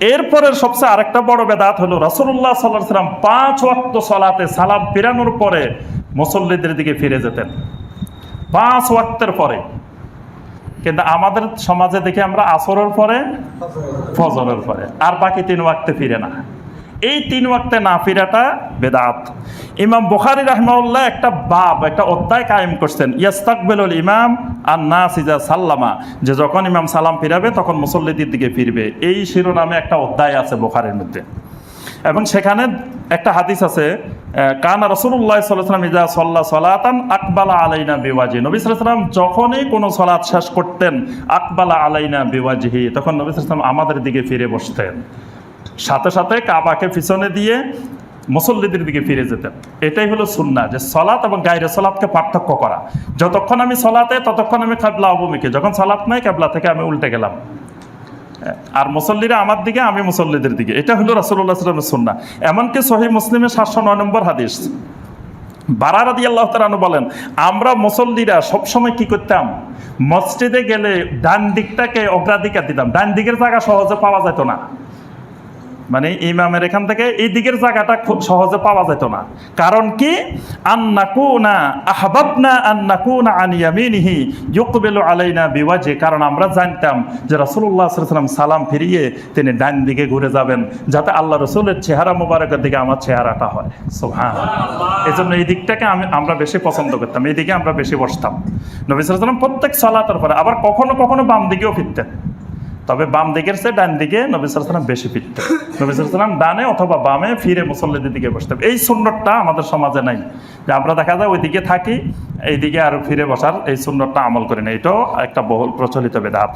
এরপরের সবচেয়ে আরেকটা বড় বেদাত হলো রাসুল্লাহ সাল্লাহ সাল্লাম পাঁচ ওয়াক্ত সলাতে সালাম ফিরানোর পরে মুসল্লিদের দিকে ফিরে যেতেন। পাঁচ ওয়াক্তের পরে। কিন্তু আমাদের সমাজে দেখি আমরা আসরের পরে ফজরের পরে। আর বাকি তিন ওয়াক্তে ফিরে না। এই তিন ওয়াক্তে না ফিরাটা বেদাত। ইমাম বুখারি রহমাউল্লাহ একটা বাব, একটা অধ্যায় কায়েম করছেন, ইয়াস্তাকবেলুল ইমাম আর না সিজা সাল্লামা। যে যখন ইমাম সালাম ফিরাবে, তখন মুসল্লিদের দিকে ফিরবে। এই শিরোনামে একটা অধ্যায় আছে বুখারির মধ্যে। এবং সেখানে একটা হাদিস আছে কানা রসুল্লাহ সাল্লাম ইজা সল্লা সলাতান আকবালা আলাইনা বিওয়াজি নবী সাল্লাম যখনই কোনো সলাৎ শেষ করতেন, আকবালা আলাইনা বিওয়াজিহি, তখন নবী সাল্লাম আমাদের দিকে ফিরে বসতেন। সাথে সাথে কাবাকে পিছনে দিয়ে মুসল্লিদের দিকে ফিরে যেতেন। এটাই হলো সুন্না যে সলাৎ এবং গাইরে সলাৎকে পার্থক্য করা। যতক্ষণ আমি সলাতে, ততক্ষণ আমি কাবলা অবমুখী। যখন সলাৎ নাই, কাবলা থেকে আমি উল্টে গেলাম। আর মুসল্লিরা আমার দিকে, আমি মুসল্লিদের দিকে। এটা হলো রাসুল্লাহ সাল্লামের সুন্না এমনকি সহি মুসলিমের সাতশো নয় নম্বর হাদিস। বারারাদি আল্লাহ তালানু বলেন, আমরা মুসল্লিরা সবসময় কি করতাম? মসজিদে গেলে ডান দিকটাকে অগ্রাধিকার দিতাম। ডান দিকের জায়গা সহজে পাওয়া যেত না। মানে ইমামের এখান থেকে এই দিকের জায়গাটা খুব সহজে পাওয়া যেত না। কারণ কি? আন্নাকুনা আহবাবনা আন্নাকুনা আন ইয়ামিনিহি ইউকবিলু আলাইনা বিওয়াজে। কারণ আমরা জানতাম যে আলাইহি ওয়াসাল্লাম সালাম ফিরিয়ে তিনি ডান দিকে ঘুরে যাবেন, যাতে আল্লাহ রসুলের চেহারা মোবারকের দিকে আমার চেহারাটা হয়। সুবহানাল্লাহ। এই জন্য এই দিকটাকে আমি, আমরা বেশি পছন্দ করতাম, এই দিকে আমরা বেশি বসতাম। নবী ওয়াসাল্লাম প্রত্যেক সালাতের পরে, আবার কখনো কখনো বাম দিকেও ফিরতেন। তবে বাম দিকের চেয়ে ডান দিকে নবী সালাম বেশি ফিরতেন নবী সালাম ডানে অথবা বামে ফিরে মুসল্লিদের দিকে বসতেন এই সুন্দরটা আমাদের সমাজে নাই। যে আমরা দেখা যায় ওইদিকে থাকি, এইদিকে আর ফিরে বসার এই সুন্দরটা আমল করি না। এটাও একটা বহুল প্রচলিত বেদাত।